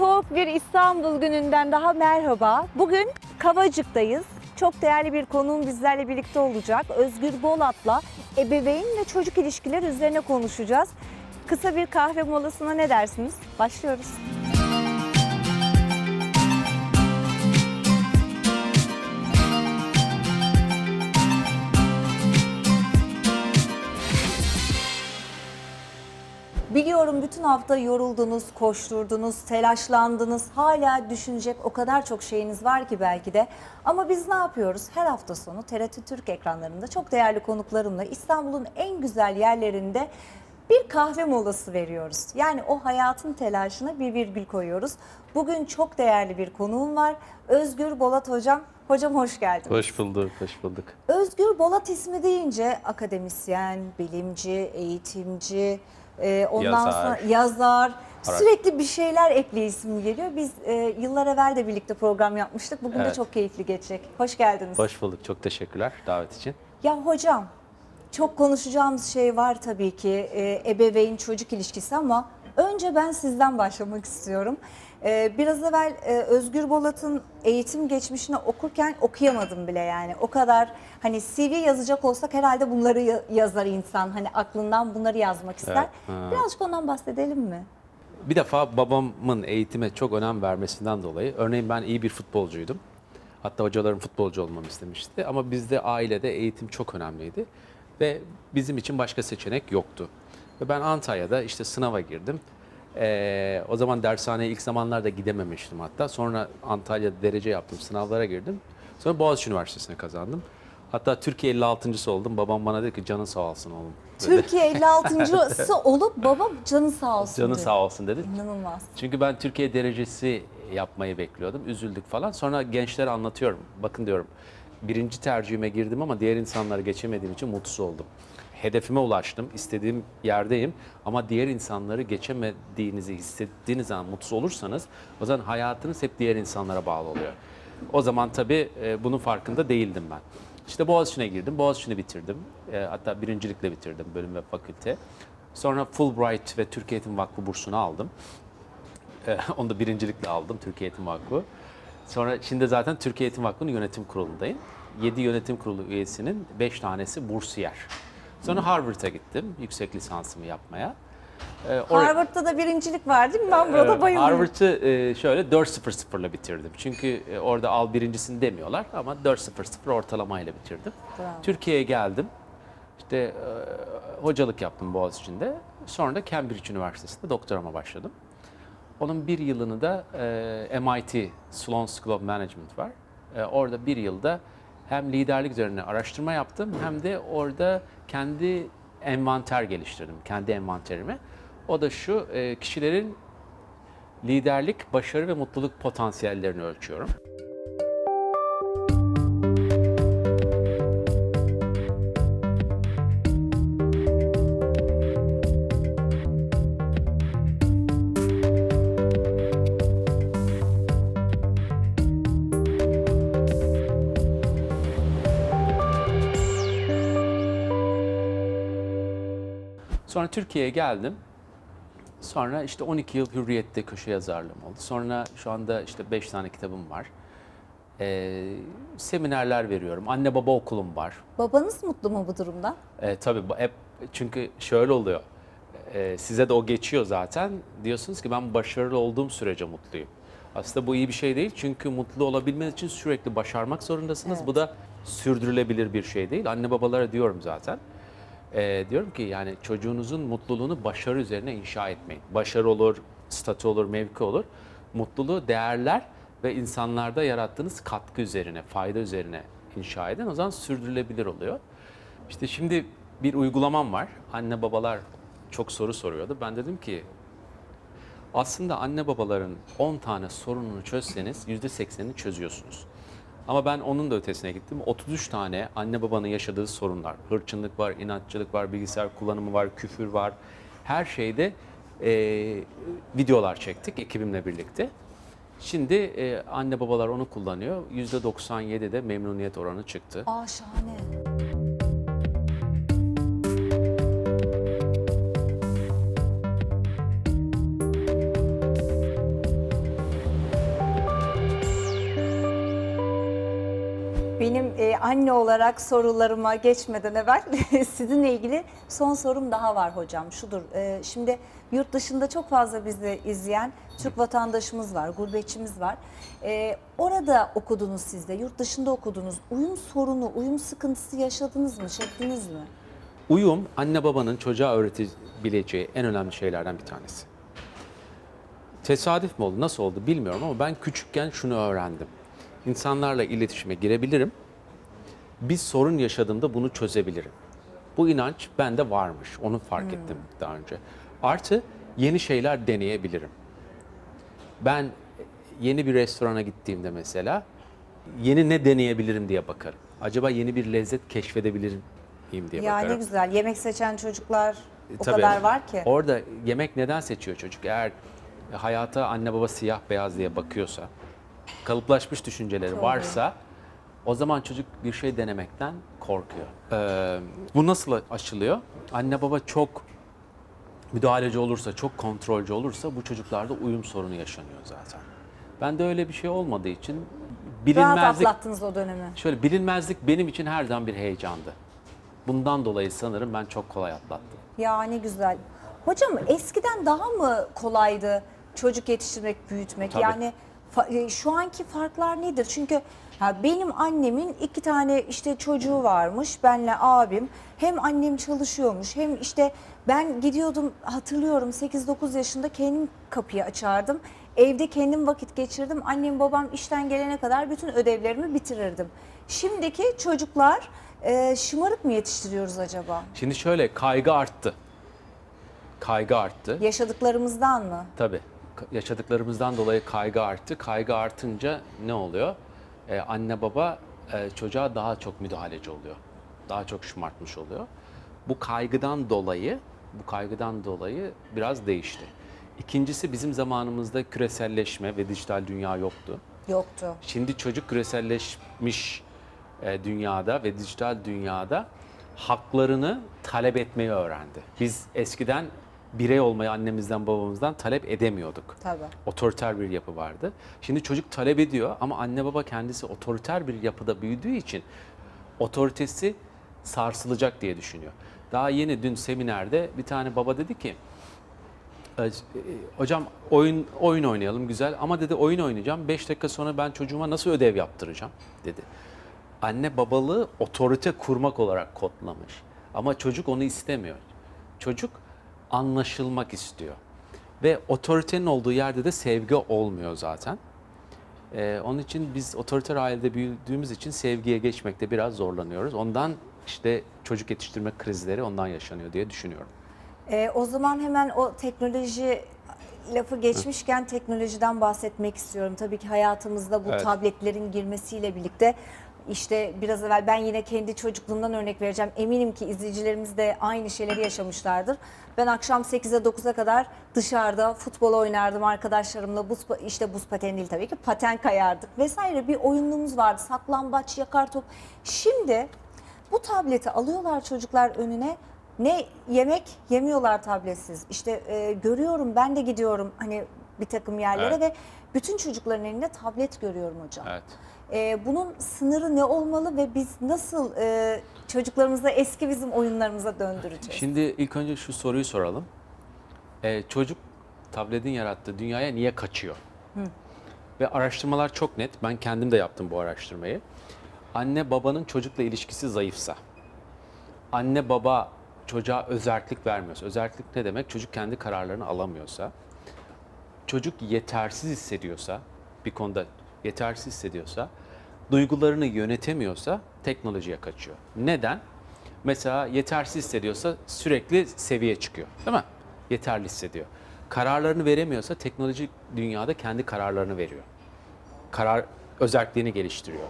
Soğuk bir İstanbul gününden daha merhaba. Bugün Kavacık'tayız. Çok değerli bir konuğum bizlerle birlikte olacak. Özgür Bolat'la ebeveyn ve çocuk ilişkileri üzerine konuşacağız. Kısa bir kahve molasına ne dersiniz? Başlıyoruz. Biliyorum bütün hafta yoruldunuz, koşturdunuz, telaşlandınız. Hala düşünecek o kadar çok şeyiniz var ki belki de. Ama biz ne yapıyoruz? Her hafta sonu TRT Türk ekranlarında çok değerli konuklarımla İstanbul'un en güzel yerlerinde bir kahve molası veriyoruz. Yani o hayatın telaşına bir virgül koyuyoruz. Bugün çok değerli bir konuğum var. Özgür Bolat Hocam. Hocam hoş geldiniz. Hoş bulduk, hoş bulduk. Özgür Bolat ismi deyince akademisyen, bilimci, eğitimci, e, ondan Yazar. sonra yazar, Ara- sürekli bir şeyler ekli isim geliyor. Biz e, yıllar evvel de birlikte program yapmıştık. Bugün de Evet. çok keyifli geçecek. Hoş geldiniz. Hoş bulduk, çok teşekkürler davet için. Ya hocam, çok konuşacağımız şey var tabii ki e, ebeveyn çocuk ilişkisi ama önce ben sizden başlamak istiyorum. E, biraz evvel e, Özgür Bolat'ın eğitim geçmişini okurken okuyamadım bile yani. O kadar hani CV yazacak olsak herhalde bunları ya- yazar insan. Hani aklından bunları yazmak ister. Evet, ha. Birazcık ondan bahsedelim mi? Bir defa babamın eğitime çok önem vermesinden dolayı, örneğin ben iyi bir futbolcuydum. Hatta hocalarım futbolcu olmamı istemişti ama bizde ailede eğitim çok önemliydi. Ve bizim için başka seçenek yoktu. Ve ben Antalya'da işte sınava girdim. Ee, o zaman dershaneye ilk zamanlarda gidememiştim hatta. Sonra Antalya'da derece yaptım, sınavlara girdim. Sonra Boğaziçi Üniversitesi'ne kazandım. Hatta Türkiye 56.sı oldum. Babam bana dedi ki canın sağ olsun oğlum. dedi. Türkiye 56.sı olup baba canı sağ olsun Canın diyor. sağ olsun dedi. İnanılmaz. Çünkü ben Türkiye derecesi yapmayı bekliyordum. Üzüldük falan. Sonra gençlere anlatıyorum. Bakın diyorum birinci tercihime girdim ama diğer insanları geçemediğim için mutsuz oldum. Hedefime ulaştım. istediğim yerdeyim. Ama diğer insanları geçemediğinizi hissettiğiniz zaman mutsuz olursanız o zaman hayatınız hep diğer insanlara bağlı oluyor. O zaman tabii e, bunun farkında değildim ben. İşte Boğaziçi'ne girdim. Boğaziçi'ni bitirdim. E, hatta birincilikle bitirdim bölüm ve fakülte. Sonra Fulbright ve Türkiye Eğitim Vakfı bursunu aldım. Ee, Onu da birincilikle aldım Türkiye Eğitim Vakfı. Sonra şimdi zaten Türkiye Eğitim Vakfı'nın yönetim kurulundayım. 7 yönetim kurulu üyesinin 5 tanesi bursiyer. Sonra Harvard'a gittim yüksek lisansımı yapmaya. Ee, Harvard'da da birincilik var değil mi? Ben burada Evet, bayılıyorum. Harvard'ı e, şöyle 4.00'la bitirdim. Çünkü e, orada al birincisini demiyorlar ama 4.00 ortalamayla bitirdim. Türkiye'ye geldim. İşte e, hocalık yaptım Boğaziçi'nde. Sonra da Cambridge Üniversitesi'nde doktorama başladım. Onun bir yılını da e, MIT, Sloan School of Management var. E, orada bir yılda hem liderlik üzerine araştırma yaptım hem de orada kendi envanter geliştirdim, kendi envanterimi. O da şu, e, kişilerin liderlik, başarı ve mutluluk potansiyellerini ölçüyorum. Sonra Türkiye'ye geldim. Sonra işte 12 yıl Hürriyet'te köşe yazarlığım oldu. Sonra şu anda işte 5 tane kitabım var. Ee, seminerler veriyorum. Anne baba okulum var. Babanız mutlu mu bu durumda? Ee, tabii hep çünkü şöyle oluyor. Ee, size de o geçiyor zaten. Diyorsunuz ki ben başarılı olduğum sürece mutluyum. Aslında bu iyi bir şey değil. Çünkü mutlu olabilmeniz için sürekli başarmak zorundasınız. Evet. Bu da sürdürülebilir bir şey değil. Anne babalara diyorum zaten. Ee, diyorum ki yani çocuğunuzun mutluluğunu başarı üzerine inşa etmeyin. Başarı olur, statü olur, mevki olur. Mutluluğu değerler ve insanlarda yarattığınız katkı üzerine, fayda üzerine inşa edin. O zaman sürdürülebilir oluyor. İşte şimdi bir uygulamam var. Anne babalar çok soru soruyordu. Ben dedim ki aslında anne babaların 10 tane sorununu çözseniz %80'ini çözüyorsunuz. Ama ben onun da ötesine gittim. 33 tane anne babanın yaşadığı sorunlar. Hırçınlık var, inatçılık var, bilgisayar kullanımı var, küfür var. Her şeyde e, videolar çektik ekibimle birlikte. Şimdi e, anne babalar onu kullanıyor. %97'de memnuniyet oranı çıktı. Aa şahane. Anne olarak sorularıma geçmeden evvel sizinle ilgili son sorum daha var hocam. Şudur, e, şimdi yurt dışında çok fazla bizi izleyen Türk vatandaşımız var, gurbetçimiz var. E, orada okudunuz siz de, yurt dışında okudunuz. Uyum sorunu, uyum sıkıntısı yaşadınız mı, çektiniz mi? Uyum anne babanın çocuğa öğretebileceği en önemli şeylerden bir tanesi. Tesadüf mü oldu, nasıl oldu bilmiyorum ama ben küçükken şunu öğrendim. İnsanlarla iletişime girebilirim. Bir sorun yaşadığımda bunu çözebilirim. Bu inanç bende varmış. Onu fark ettim daha önce. Artı yeni şeyler deneyebilirim. Ben yeni bir restorana gittiğimde mesela yeni ne deneyebilirim diye bakarım. Acaba yeni bir lezzet keşfedebilir miyim diye Ya bakarım. ne güzel, yemek seçen çocuklar o Tabii. kadar var ki. Orada yemek neden seçiyor çocuk? Eğer hayata anne baba siyah beyaz diye bakıyorsa, kalıplaşmış düşünceleri Tabii. varsa o zaman çocuk bir şey denemekten korkuyor. Ee, bu nasıl aşılıyor? Anne baba çok müdahaleci olursa, çok kontrolcü olursa bu çocuklarda uyum sorunu yaşanıyor zaten. Bende öyle bir şey olmadığı için Rahat bilinmezlik atlattınız o dönemi. Şöyle bilinmezlik benim için her zaman bir heyecandı. Bundan dolayı sanırım ben çok kolay atlattım. Ya ne güzel. Hocam eskiden daha mı kolaydı çocuk yetiştirmek, büyütmek? Tabii. Yani e, şu anki farklar nedir? Çünkü ha, benim annemin iki tane işte çocuğu varmış, benle abim. Hem annem çalışıyormuş hem işte ben gidiyordum hatırlıyorum 8-9 yaşında kendim kapıyı açardım. Evde kendim vakit geçirdim. Annem babam işten gelene kadar bütün ödevlerimi bitirirdim. Şimdiki çocuklar e, şımarık mı yetiştiriyoruz acaba? Şimdi şöyle kaygı arttı. Kaygı arttı. Yaşadıklarımızdan mı? Tabii. Yaşadıklarımızdan dolayı kaygı arttı. Kaygı artınca ne oluyor? Ee, anne baba e, çocuğa daha çok müdahaleci oluyor. Daha çok şımartmış oluyor. Bu kaygıdan dolayı, bu kaygıdan dolayı biraz değişti. İkincisi bizim zamanımızda küreselleşme ve dijital dünya yoktu. Yoktu. Şimdi çocuk küreselleşmiş e, dünyada ve dijital dünyada haklarını talep etmeyi öğrendi. Biz eskiden birey olmayı annemizden babamızdan talep edemiyorduk. Tabii. Otoriter bir yapı vardı. Şimdi çocuk talep ediyor ama anne baba kendisi otoriter bir yapıda büyüdüğü için otoritesi sarsılacak diye düşünüyor. Daha yeni dün seminerde bir tane baba dedi ki e, e, hocam oyun oyun oynayalım güzel ama dedi oyun oynayacağım 5 dakika sonra ben çocuğuma nasıl ödev yaptıracağım dedi. Anne babalığı otorite kurmak olarak kodlamış ama çocuk onu istemiyor. Çocuk anlaşılmak istiyor ve otoritenin olduğu yerde de sevgi olmuyor zaten. Ee, onun için biz otoriter ailede büyüdüğümüz için sevgiye geçmekte biraz zorlanıyoruz. Ondan işte çocuk yetiştirme krizleri ondan yaşanıyor diye düşünüyorum. Ee, o zaman hemen o teknoloji lafı geçmişken teknolojiden bahsetmek istiyorum. Tabii ki hayatımızda bu Evet. tabletlerin girmesiyle birlikte işte biraz evvel ben yine kendi çocukluğumdan örnek vereceğim. Eminim ki izleyicilerimiz de aynı şeyleri yaşamışlardır. Ben akşam 8'e 9'a kadar dışarıda futbol oynardım arkadaşlarımla. Buz, işte buz pateni değil tabii ki paten kayardık vesaire bir oyunluğumuz vardı. Saklambaç, yakar top. Şimdi bu tableti alıyorlar çocuklar önüne. Ne yemek yemiyorlar tabletsiz. İşte e, görüyorum ben de gidiyorum hani bir takım yerlere Evet. ve bütün çocukların elinde tablet görüyorum hocam. Evet. E, bunun sınırı ne olmalı ve biz nasıl e, çocuklarımızı eski bizim oyunlarımıza döndüreceğiz? Şimdi ilk önce şu soruyu soralım. Ee, çocuk tabletin yarattığı dünyaya niye kaçıyor? Ve araştırmalar çok net. Ben kendim de yaptım bu araştırmayı. Anne babanın çocukla ilişkisi zayıfsa, anne baba çocuğa özellik vermiyorsa, özellik ne demek? Çocuk kendi kararlarını alamıyorsa, çocuk yetersiz hissediyorsa, bir konuda yetersiz hissediyorsa, duygularını yönetemiyorsa teknolojiye kaçıyor. Neden? Mesela yetersiz hissediyorsa sürekli seviye çıkıyor. Değil mi? Yeterli hissediyor. Kararlarını veremiyorsa teknolojik dünyada kendi kararlarını veriyor. Karar özelliğini geliştiriyor.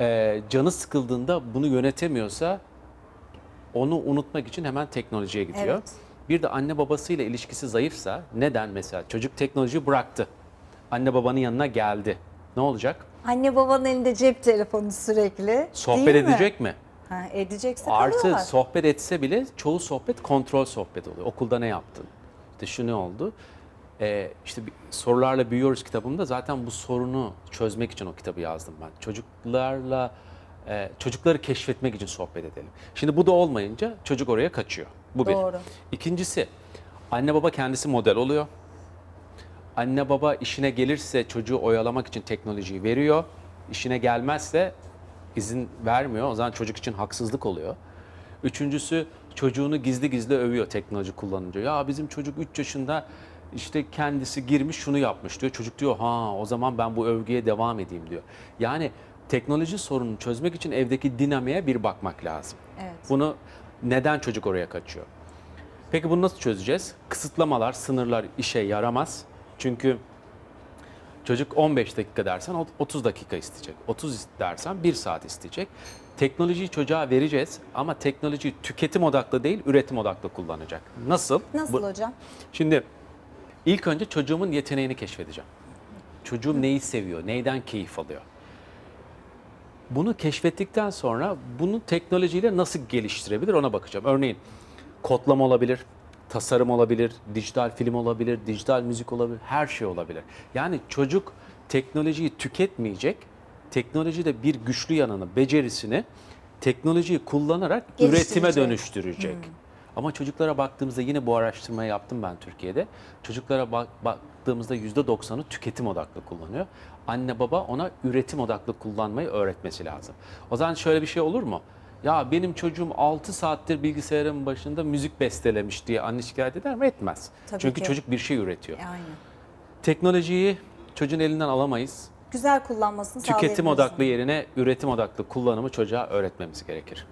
Ee, canı sıkıldığında bunu yönetemiyorsa onu unutmak için hemen teknolojiye gidiyor. Evet. Bir de anne babasıyla ilişkisi zayıfsa neden mesela çocuk teknolojiyi bıraktı. Anne babanın yanına geldi. Ne olacak? Anne babanın elinde cep telefonu sürekli. Sohbet değil mi? edecek mi? Ha, edecekse Artı kalıyorlar. sohbet etse bile çoğu sohbet kontrol sohbet oluyor. Okulda ne yaptın? İşte şu ne oldu? Ee, işte bir- sorularla büyüyoruz kitabımda zaten bu sorunu çözmek için o kitabı yazdım ben. Çocuklarla e, çocukları keşfetmek için sohbet edelim. Şimdi bu da olmayınca çocuk oraya kaçıyor. Bu bir. Doğru. İkincisi anne baba kendisi model oluyor. Anne baba işine gelirse çocuğu oyalamak için teknolojiyi veriyor. İşine gelmezse izin vermiyor. O zaman çocuk için haksızlık oluyor. Üçüncüsü çocuğunu gizli gizli övüyor teknoloji kullanınca. Ya bizim çocuk 3 yaşında işte kendisi girmiş şunu yapmış diyor. Çocuk diyor ha o zaman ben bu övgüye devam edeyim diyor. Yani teknoloji sorununu çözmek için evdeki dinamiğe bir bakmak lazım. Evet. Bunu neden çocuk oraya kaçıyor? Peki bunu nasıl çözeceğiz? Kısıtlamalar, sınırlar işe yaramaz. Çünkü çocuk 15 dakika dersen o- 30 dakika isteyecek. 30 dersen 1 saat isteyecek. Teknolojiyi çocuğa vereceğiz ama teknolojiyi tüketim odaklı değil, üretim odaklı kullanacak. Nasıl? Nasıl Bu- hocam? Şimdi ilk önce çocuğumun yeteneğini keşfedeceğim. Çocuğum neyi seviyor, neyden keyif alıyor? Bunu keşfettikten sonra bunu teknolojiyle nasıl geliştirebilir ona bakacağım. Örneğin kodlama olabilir, tasarım olabilir, dijital film olabilir, dijital müzik olabilir, her şey olabilir. Yani çocuk teknolojiyi tüketmeyecek, teknolojide bir güçlü yanını, becerisini teknolojiyi kullanarak üretime dönüştürecek. Ama çocuklara baktığımızda yine bu araştırmayı yaptım ben Türkiye'de. Çocuklara bak, baktığımızda %90'ı tüketim odaklı kullanıyor. Anne baba ona üretim odaklı kullanmayı öğretmesi lazım. O zaman şöyle bir şey olur mu? Ya benim çocuğum 6 saattir bilgisayarın başında müzik bestelemiş diye anne şikayet eder mi? Etmez. Tabii Çünkü ki. çocuk bir şey üretiyor. Aynen. Teknolojiyi çocuğun elinden alamayız. Güzel kullanmasını Tüketim odaklı yerine üretim odaklı kullanımı çocuğa öğretmemiz gerekir.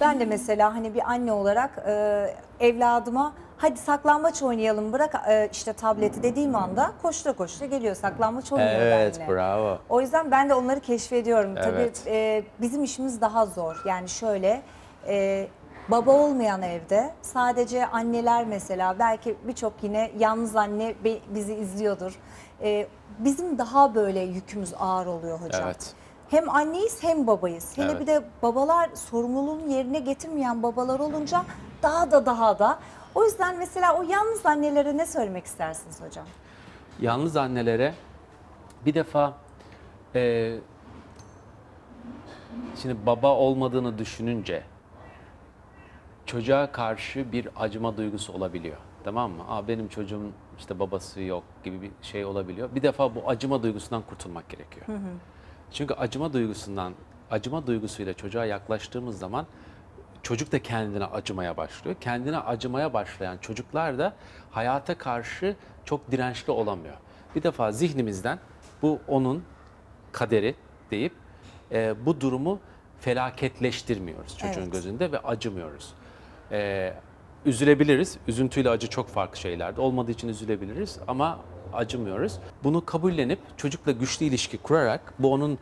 Ben de mesela hani bir anne olarak e, evladıma hadi saklambaç oynayalım bırak e, işte tableti dediğim anda koştura koştura geliyor saklambaç oynuyor Evet, benimle. bravo. O yüzden ben de onları keşfediyorum. Evet. Tabii e, bizim işimiz daha zor. Yani şöyle e, baba olmayan evde sadece anneler mesela belki birçok yine yalnız anne be- bizi izliyordur. E, bizim daha böyle yükümüz ağır oluyor hocam. Evet. Hem anneyiz hem babayız. Hele Evet. bir de babalar sorumluluğunu yerine getirmeyen babalar olunca daha da daha da. O yüzden mesela o yalnız annelere ne söylemek istersiniz hocam? Yalnız annelere bir defa e, şimdi baba olmadığını düşününce çocuğa karşı bir acıma duygusu olabiliyor. Tamam mı? Aa, benim çocuğum işte babası yok gibi bir şey olabiliyor. Bir defa bu acıma duygusundan kurtulmak gerekiyor. Çünkü acıma duygusundan, acıma duygusuyla çocuğa yaklaştığımız zaman çocuk da kendine acımaya başlıyor. Kendine acımaya başlayan çocuklar da hayata karşı çok dirençli olamıyor. Bir defa zihnimizden bu onun kaderi deyip e, bu durumu felaketleştirmiyoruz çocuğun Evet. gözünde ve acımıyoruz. E, üzülebiliriz. Üzüntüyle acı çok farklı şeylerdi. Olmadığı için üzülebiliriz ama acımıyoruz. Bunu kabullenip çocukla güçlü ilişki kurarak bu onun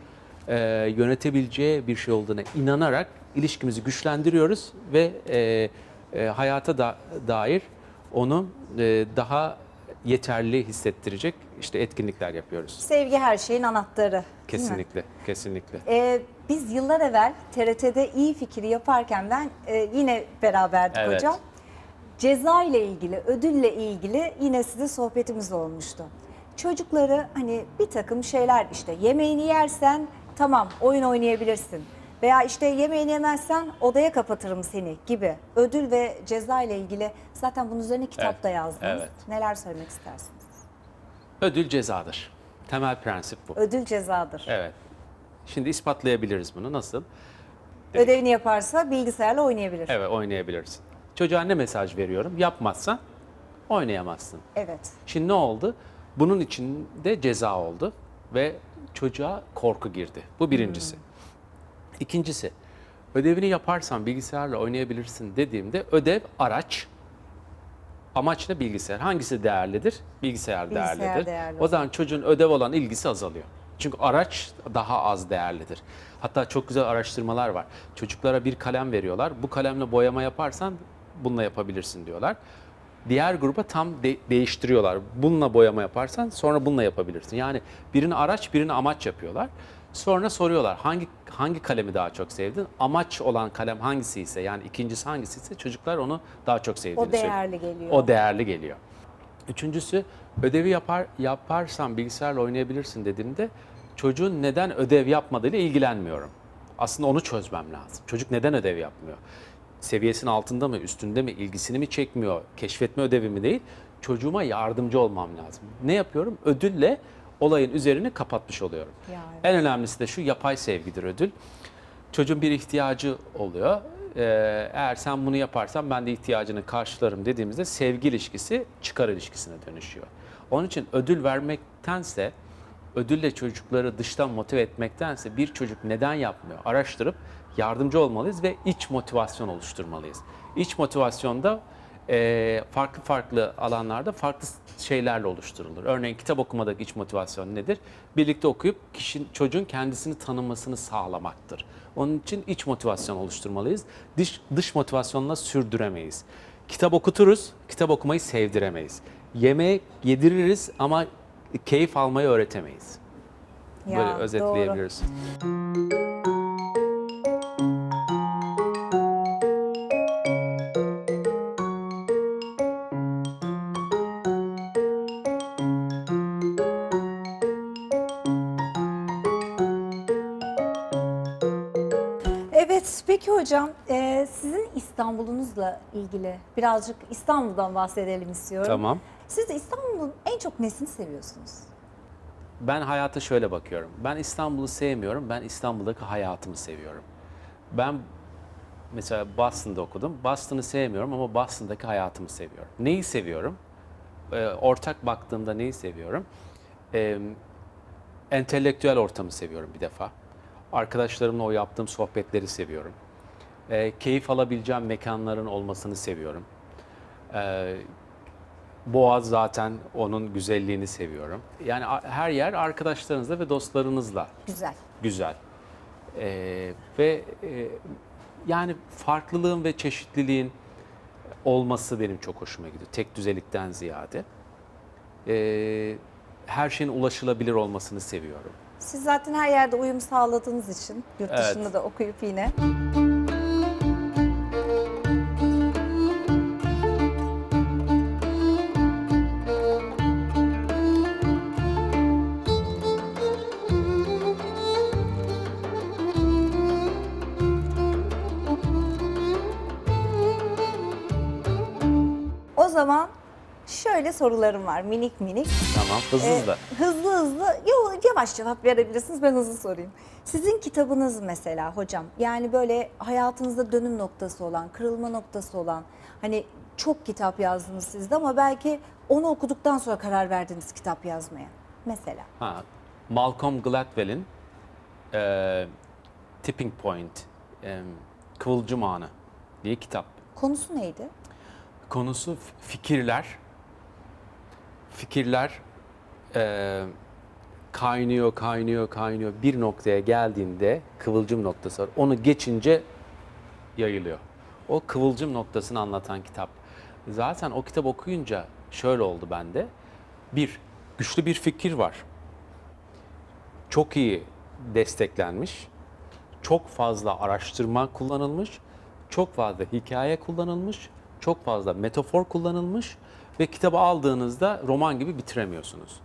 e, yönetebileceği bir şey olduğuna inanarak ilişkimizi güçlendiriyoruz ve e, e, hayata da, dair onu e, daha yeterli hissettirecek işte etkinlikler yapıyoruz. Sevgi her şeyin anahtarı. Kesinlikle, kesinlikle. Ee, biz yıllar evvel TRT'de iyi fikri yaparken ben e, yine beraberdik Evet. hocam. Ceza ile ilgili, ödülle ilgili yine size sohbetimiz olmuştu. Çocukları hani bir takım şeyler işte yemeğini yersen tamam oyun oynayabilirsin. Veya işte yemeğini yemezsen odaya kapatırım seni gibi ödül ve ceza ile ilgili zaten bunun üzerine kitapta Evet, yazdınız. evet. Neler söylemek istersiniz? Ödül cezadır. Temel prensip bu. Ödül cezadır. Evet. Şimdi ispatlayabiliriz bunu. Nasıl? Ödevini yaparsa bilgisayarla oynayabilir. Evet oynayabilirsin. Çocuğa ne mesaj veriyorum? Yapmazsan oynayamazsın. evet. Şimdi ne oldu? Bunun içinde ceza oldu ve çocuğa korku girdi. Bu birincisi. İkincisi, ödevini yaparsan bilgisayarla oynayabilirsin dediğimde ödev araç, amaç ne bilgisayar. Hangisi değerlidir? Bilgisayar, Bilgisayar değerlidir. değerli O zaman çocuğun ödev olan ilgisi azalıyor. Çünkü araç daha az değerlidir. Hatta çok güzel araştırmalar var. Çocuklara bir kalem veriyorlar. Bu kalemle boyama yaparsan bununla yapabilirsin diyorlar. Diğer gruba tam de- değiştiriyorlar. Bununla boyama yaparsan sonra bununla yapabilirsin. Yani birini araç birini amaç yapıyorlar. Sonra soruyorlar hangi hangi kalemi daha çok sevdin? Amaç olan kalem hangisi ise yani ikincisi hangisi ise çocuklar onu daha çok sevdiğini O söylüyor. değerli geliyor. O değerli geliyor. Üçüncüsü ödevi yapar yaparsan bilgisayarla oynayabilirsin dediğimde çocuğun neden ödev yapmadığıyla ilgilenmiyorum. Aslında onu çözmem lazım. Çocuk neden ödev yapmıyor? Seviyesinin altında mı, üstünde mi, ilgisini mi çekmiyor, keşfetme ödevi mi değil? Çocuğuma yardımcı olmam lazım. Ne yapıyorum? Ödülle olayın üzerini kapatmış oluyorum. Yani. En önemlisi de şu yapay sevgidir ödül. Çocuğun bir ihtiyacı oluyor. Ee, eğer sen bunu yaparsan ben de ihtiyacını karşılarım dediğimizde sevgi ilişkisi çıkar ilişkisine dönüşüyor. Onun için ödül vermektense, ödülle çocukları dıştan motive etmektense bir çocuk neden yapmıyor araştırıp yardımcı olmalıyız ve iç motivasyon oluşturmalıyız. İç motivasyonda e, farklı farklı alanlarda farklı şeylerle oluşturulur. Örneğin kitap okumadaki iç motivasyon nedir? Birlikte okuyup kişinin çocuğun kendisini tanımasını sağlamaktır. Onun için iç motivasyon oluşturmalıyız. Dış, dış motivasyonla sürdüremeyiz. Kitap okuturuz, kitap okumayı sevdiremeyiz. Yemeği yediririz ama keyif almayı öğretemeyiz. Böyle Ya, özetleyebiliriz. Evet, İstanbul'unuzla ilgili birazcık İstanbul'dan bahsedelim istiyorum. Tamam. Siz İstanbul'un en çok nesini seviyorsunuz? Ben hayata şöyle bakıyorum. Ben İstanbul'u sevmiyorum. Ben İstanbul'daki hayatımı seviyorum. Ben mesela Boston'da okudum. Boston'ı sevmiyorum ama Boston'daki hayatımı seviyorum. Neyi seviyorum? Ee, ortak baktığımda neyi seviyorum? Ee, entelektüel ortamı seviyorum bir defa. Arkadaşlarımla o yaptığım sohbetleri seviyorum. Ee, keyif alabileceğim mekanların olmasını seviyorum. Ee, Boğaz zaten onun güzelliğini seviyorum. Yani her yer arkadaşlarınızla ve dostlarınızla Güzel. güzel. Ee, ve e, yani farklılığın ve çeşitliliğin olması benim çok hoşuma gidiyor. Tek düzelikten ziyade. Ee, her şeyin ulaşılabilir olmasını seviyorum. Siz zaten her yerde uyum sağladığınız için yurt Evet. dışında da okuyup yine. Sorularım var minik minik. Tamam, hızlı Ee, hızlı. hızlı hızlı yo, yavaş cevap verebilirsiniz ben hızlı sorayım. Sizin kitabınız mesela hocam yani böyle hayatınızda dönüm noktası olan, kırılma noktası olan hani çok kitap yazdınız siz de ama belki onu okuduktan sonra karar verdiniz kitap yazmaya. Mesela. Ha, Malcolm Gladwell'in e, Tipping Point, e, Kıvılcım Anı diye kitap. Konusu neydi? Konusu fikirler. Fikirler e, kaynıyor, kaynıyor, kaynıyor. Bir noktaya geldiğinde kıvılcım noktası var. Onu geçince yayılıyor. O kıvılcım noktasını anlatan kitap. Zaten o kitap okuyunca şöyle oldu bende. Bir, güçlü bir fikir var. Çok iyi desteklenmiş. Çok fazla araştırma kullanılmış. Çok fazla hikaye kullanılmış. Çok fazla metafor kullanılmış. Ve kitabı aldığınızda roman gibi bitiremiyorsunuz.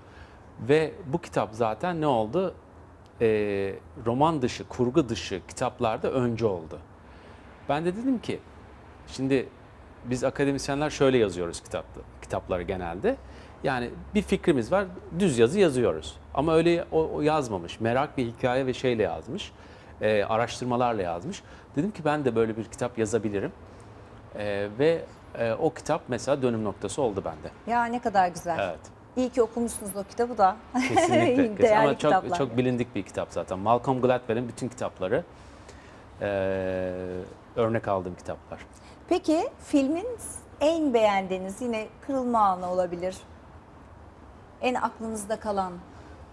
Ve bu kitap zaten ne oldu? Ee, roman dışı, kurgu dışı kitaplarda önce oldu. Ben de dedim ki şimdi biz akademisyenler şöyle yazıyoruz kitapta, kitapları genelde. Yani bir fikrimiz var, düz yazı yazıyoruz. Ama öyle o, o yazmamış. Merak ve hikaye ve şeyle yazmış. Ee, araştırmalarla yazmış. Dedim ki ben de böyle bir kitap yazabilirim. Ee, ve e, o kitap mesela dönüm noktası oldu bende. Ya ne kadar güzel. Evet. İyi ki okumuşsunuz o kitabı da. Kesinlikle. kesin. Değerli Ama çok kitaplar. çok bilindik bir kitap zaten. Malcolm Gladwell'in bütün kitapları e, örnek aldığım kitaplar. Peki filmin en beğendiğiniz yine kırılma anı olabilir. En aklınızda kalan,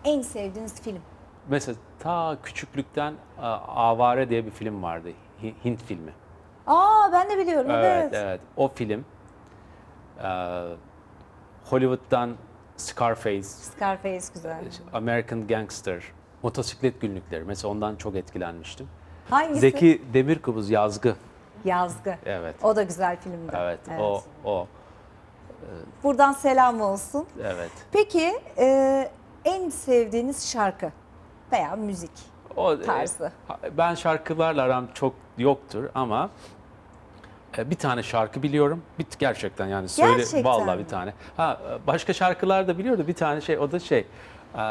en sevdiğiniz film. Mesela ta küçüklükten Avare diye bir film vardı. Hi- Hint filmi. Aa ben de biliyorum evet. Evet, evet. O film e, Hollywood'dan Scarface, Scarface güzel. American Gangster, Motosiklet günlükleri. Mesela ondan çok etkilenmiştim. Hangisi? Zeki Demirkubuz Yazgı. Yazgı. Evet. O da güzel filmdi. Evet, o o. Buradan selam olsun. Evet. Peki e, en sevdiğiniz şarkı veya müzik? O e, Tarzı. ha- ben şarkılarla aram çok yoktur ama e, bir tane şarkı biliyorum. Bir gerçekten yani söyle Gerçekten vallahi bir tane. Ha e, başka şarkılar da biliyordu. Bir tane şey o da şey e,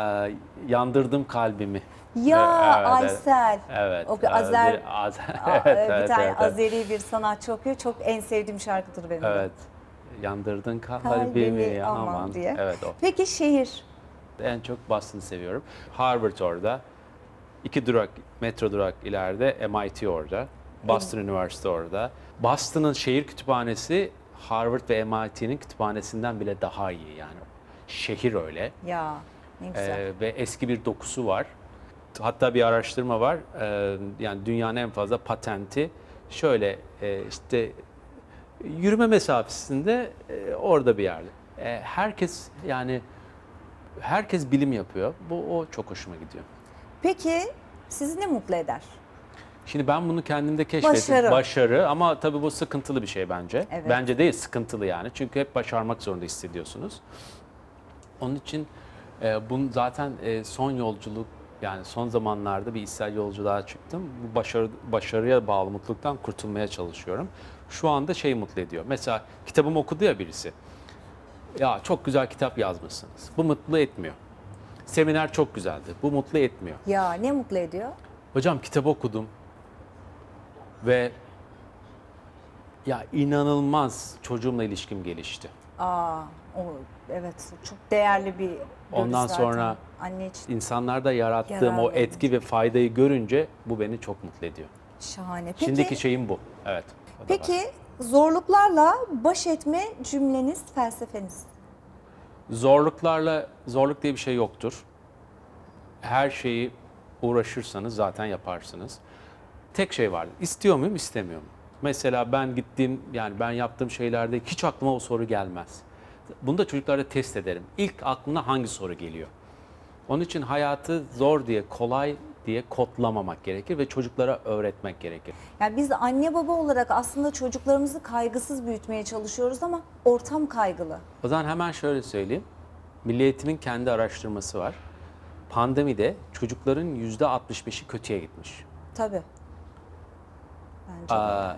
yandırdım kalbimi. Ya Evet, Aysel. Evet. O bir Azer- Azer- evet, bir evet, tane evet. Azeri bir sanatçı okuyor. Çok en sevdiğim şarkıdır benim. Evet. Yandırdın kalbimi, Kalbimi aman. aman diye. Evet o. Peki şehir? En çok Boston'ı seviyorum. Harvard orada. İki durak, metro durak ileride MIT orada. Boston Üniversite orada. Boston'ın şehir kütüphanesi Harvard ve MIT'nin kütüphanesinden bile daha iyi yani. Şehir öyle. Ya ne güzel. Ee, ve eski bir dokusu var. Hatta bir araştırma var. Ee, yani dünyanın en fazla patenti şöyle e, işte yürüme mesafesinde e, orada bir yerde. E, herkes yani herkes bilim yapıyor. Bu o çok hoşuma gidiyor. Peki sizi ne mutlu eder? Şimdi ben bunu kendimde keşfettim. Başarı. Başarı ama tabii bu sıkıntılı bir şey bence. Evet. Bence değil sıkıntılı yani. Çünkü hep başarmak zorunda hissediyorsunuz. Onun için e, bunun zaten e, son yolculuk yani son zamanlarda bir içsel yolculuğa çıktım. Bu başarı, başarıya bağlı mutluluktan kurtulmaya çalışıyorum. Şu anda şey mutlu ediyor. Mesela kitabımı okudu ya birisi. Ya çok güzel kitap yazmışsınız. Bu mutlu etmiyor. Seminer çok güzeldi. Bu mutlu etmiyor. Ya ne mutlu ediyor? Hocam kitap okudum ve ya inanılmaz çocuğumla ilişkim gelişti. Aa, o evet çok değerli bir Ondan zaten. sonra anne için İnsanlarda yarattığım o etki ve faydayı görünce bu beni çok mutlu ediyor. şahane. Peki, Şimdiki şeyim bu. Evet. o da var. peki zorluklarla baş etme cümleniz, felsefeniz. Zorluklarla zorluk diye bir şey yoktur. Her şeyi uğraşırsanız zaten yaparsınız. Tek şey var. İstiyor muyum, istemiyor muyum? Mesela ben gittiğim yani ben yaptığım şeylerde hiç aklıma o soru gelmez. Bunu da çocuklarda test ederim. İlk aklına hangi soru geliyor? Onun için hayatı zor diye, kolay diye kodlamamak gerekir ve çocuklara öğretmek gerekir. Yani biz anne baba olarak aslında çocuklarımızı kaygısız büyütmeye çalışıyoruz ama ortam kaygılı. O zaman hemen şöyle söyleyeyim. Milli Eğitim'in kendi araştırması var. Pandemide çocukların %65'i kötüye gitmiş. Tabii. Bence. Aa,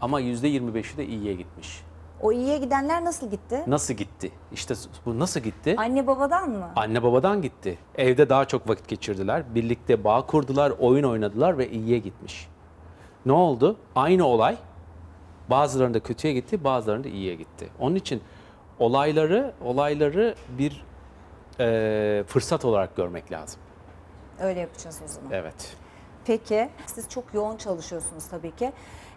ama %25'i de iyiye gitmiş. O iyiye gidenler nasıl gitti? Nasıl gitti? İşte bu nasıl gitti? Anne babadan mı? Anne babadan gitti. Evde daha çok vakit geçirdiler. Birlikte bağ kurdular, oyun oynadılar ve iyiye gitmiş. Ne oldu? Aynı olay bazılarında kötüye gitti, bazılarında iyiye gitti. Onun için olayları olayları bir e, fırsat olarak görmek lazım. Öyle yapacağız o zaman. Evet. Peki, siz çok yoğun çalışıyorsunuz tabii ki.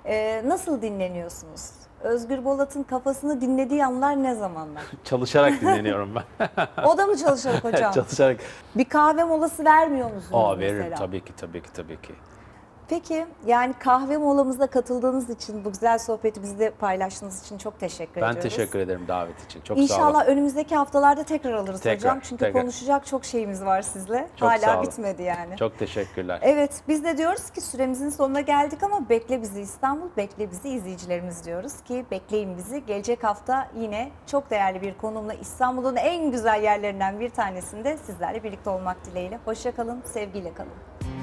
Ee, nasıl dinleniyorsunuz? Özgür Bolat'ın kafasını dinlediği anlar ne zamanlar? Çalışarak dinleniyorum ben. O da mı çalışarak hocam? Çalışarak. Bir kahve molası vermiyor musunuz Aa mesela? veririm tabii ki tabii ki tabii ki. Peki, yani kahve molamıza katıldığınız için, bu güzel sohbeti bizle paylaştığınız için çok teşekkür Ben ediyoruz. teşekkür ederim davet için. Çok sağ olun. İnşallah önümüzdeki haftalarda tekrar alırız Tekrar, hocam. Çünkü tekrar. konuşacak çok şeyimiz var sizle. Çok sağ Hala olun. bitmedi yani. Çok teşekkürler. Evet biz de diyoruz ki süremizin sonuna geldik ama bekle bizi İstanbul, bekle bizi izleyicilerimiz diyoruz ki bekleyin bizi. Gelecek hafta yine çok değerli bir konumla İstanbul'un en güzel yerlerinden bir tanesinde sizlerle birlikte olmak dileğiyle. Hoşçakalın, sevgiyle kalın.